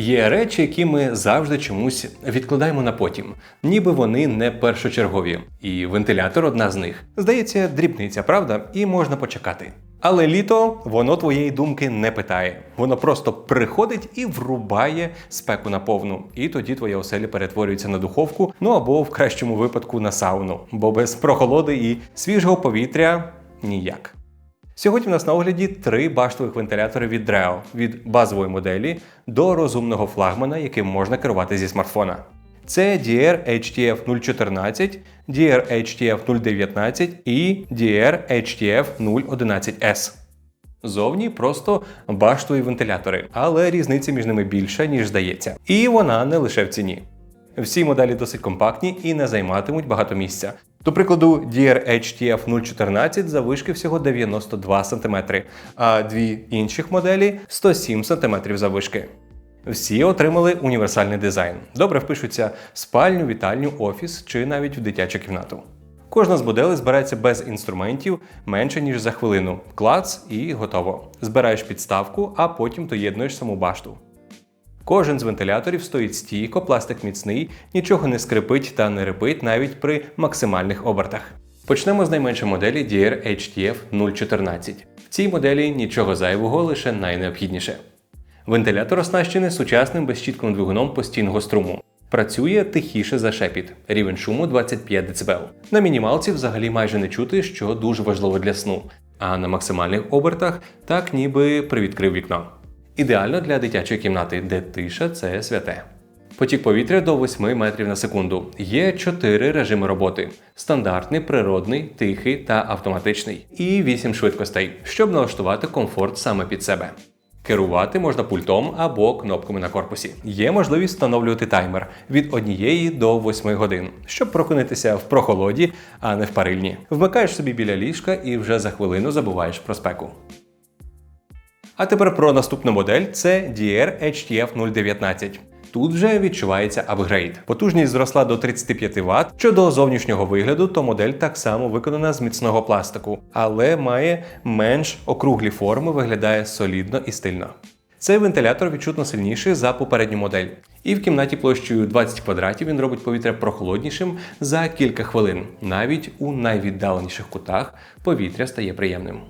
Є речі, які ми завжди чомусь відкладаємо на потім, ніби вони не першочергові. І вентилятор одна з них. Здається, дрібниця, правда, і можна почекати. Але літо воно твоєї думки не питає. Воно просто приходить і врубає спеку на повну. І тоді твоя оселя перетворюється на духовку, ну або в кращому випадку на сауну, бо без прохолоди і свіжого повітря ніяк. Сьогодні в нас на огляді три баштових вентилятори від Dreo, від базової моделі до розумного флагмана, яким можна керувати зі смартфона. Це DR HTF 014, DR HTF 019 і DR HTF 011S. Зовні просто баштові вентилятори, але різниця між ними більша, ніж здається. І вона не лише в ціні. Всі моделі досить компактні і не займатимуть багато місця. До прикладу, DR HTF 014 заввишки всього 92 см, а дві інших моделі 107 см заввишки. Всі отримали універсальний дизайн. Добре впишуться в спальню, вітальню, офіс чи навіть в дитячу кімнату. Кожна з моделей збирається без інструментів менше ніж за хвилину. Клац і готово. Збираєш підставку, а потім доєднуєш саму башту. Кожен з вентиляторів стоїть стійко, пластик міцний, нічого не скрипить та не рипить навіть при максимальних обертах. Почнемо з найменшої моделі DR HTF 014. В цій моделі нічого зайвого, лише найнеобхідніше. Вентилятор оснащений сучасним безщітковим двигуном постійного струму. Працює тихіше за шепіт, рівень шуму 25 дБ. На мінімалці взагалі майже не чути, що дуже важливо для сну, а на максимальних обертах так ніби привідкрив вікно. Ідеально для дитячої кімнати, де тиша це святе. Потік повітря до 8 метрів на секунду. Є 4 режими роботи: стандартний, природний, тихий та автоматичний. І 8 швидкостей, щоб налаштувати комфорт саме під себе. Керувати можна пультом або кнопками на корпусі. Є можливість встановлювати таймер від 1 до 8 годин, щоб прокинутися в прохолоді, а не в парильні. Вмикаєш собі біля ліжка і вже за хвилину забуваєш про спеку. А тепер про наступну модель це DR HTF 019. Тут вже відчувається апгрейд. Потужність зросла до 35 Вт. Щодо зовнішнього вигляду, то модель так само виконана з міцного пластику, але має менш округлі форми, виглядає солідно і стильно. Цей вентилятор відчутно сильніший за попередню модель. І в кімнаті площею 20 квадратів він робить повітря прохолоднішим за кілька хвилин. Навіть у найвіддаленіших кутах повітря стає приємним.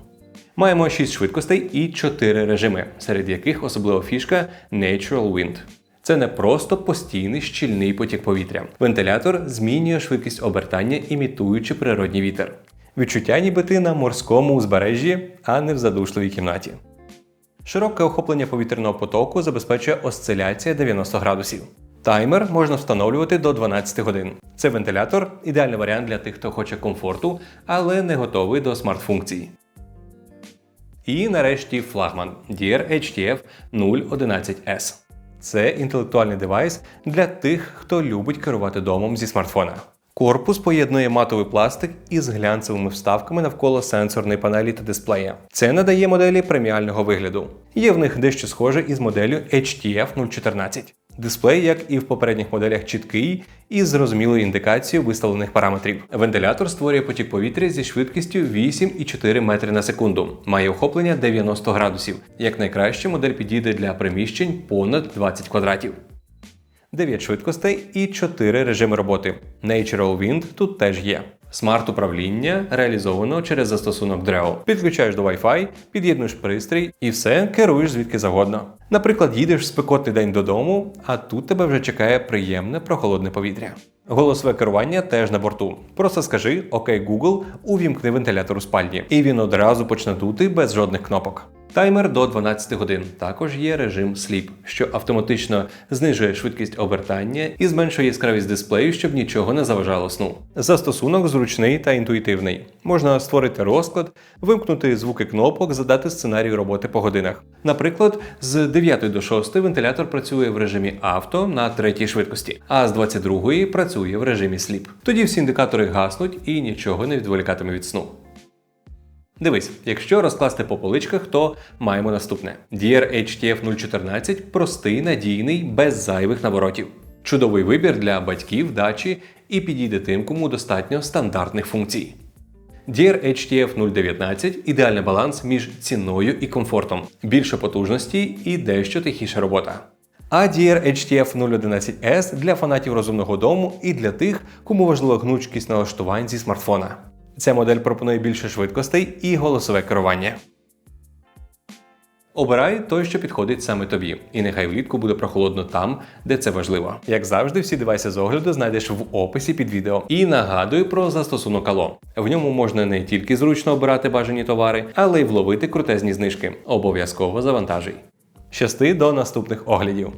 Маємо 6 швидкостей і 4 режими, серед яких особлива фішка Natural Wind. Це не просто постійний щільний потік повітря. Вентилятор змінює швидкість обертання, імітуючи природній вітер. Відчуття, ніби ти на морському узбережжі, а не в задушливій кімнаті. Широке охоплення повітряного потоку забезпечує осциляція 90 градусів. Таймер можна встановлювати до 12 годин. Це вентилятор ідеальний варіант для тих, хто хоче комфорту, але не готовий до смарт-функцій. І нарешті флагман DR HTF 011S. Це інтелектуальний девайс для тих, хто любить керувати домом зі смартфона. Корпус поєднує матовий пластик із глянцевими вставками навколо сенсорної панелі та дисплея. Це надає моделі преміального вигляду. Є в них дещо схоже із моделлю HTF 014. Дисплей, як і в попередніх моделях, чіткий і зрозумілою індикацією виставлених параметрів. Вентилятор створює потік повітря зі швидкістю 8,4 метри на секунду. Має охоплення 90 градусів. Як найкраще, модель підійде для приміщень понад 20 квадратів. 9 швидкостей і 4 режими роботи. Natural Wind тут теж є. Смарт-управління реалізовано через застосунок Dreo. Підключаєш до Wi-Fi, під'єднуєш пристрій і все керуєш звідки завгодно. Наприклад, їдеш в спекотний день додому, а тут тебе вже чекає приємне прохолодне повітря. Голосове керування теж на борту. Просто скажи «Окей, Google, увімкни вентилятор у спальні, і він одразу почне дути без жодних кнопок. Таймер до 12 годин. Також є режим Sleep, що автоматично знижує швидкість обертання і зменшує яскравість дисплею, щоб нічого не заважало сну. Застосунок зручний та інтуїтивний. Можна створити розклад, вимкнути звуки кнопок, задати сценарій роботи по годинах. Наприклад, з 9 до 6 вентилятор працює в режимі авто на третій швидкості, а з 22 працює в режимі Sleep. Тоді всі індикатори гаснуть і нічого не відволікатиме від сну. Дивись, якщо розкласти по поличках, то маємо наступне: DR HTF 014 простий, надійний, без зайвих наворотів. Чудовий вибір для батьків, дачі і підійде тим, кому достатньо стандартних функцій. DR HTF 019 ідеальний баланс між ціною і комфортом, більше потужності і дещо тихіша робота. ADR HTF 011S для фанатів розумного дому і для тих, кому важлива гнучкість налаштувань зі смартфона. Ця модель пропонує більше швидкостей і голосове керування. Обирай той, що підходить саме тобі, і нехай влітку буде прохолодно там, де це важливо. Як завжди, всі девайси з огляду знайдеш в описі під відео. І нагадую про застосунок Ало. В ньому можна не тільки зручно обирати бажані товари, але й вловити крутезні знижки. Обов'язково завантажуй. Щасти до наступних оглядів.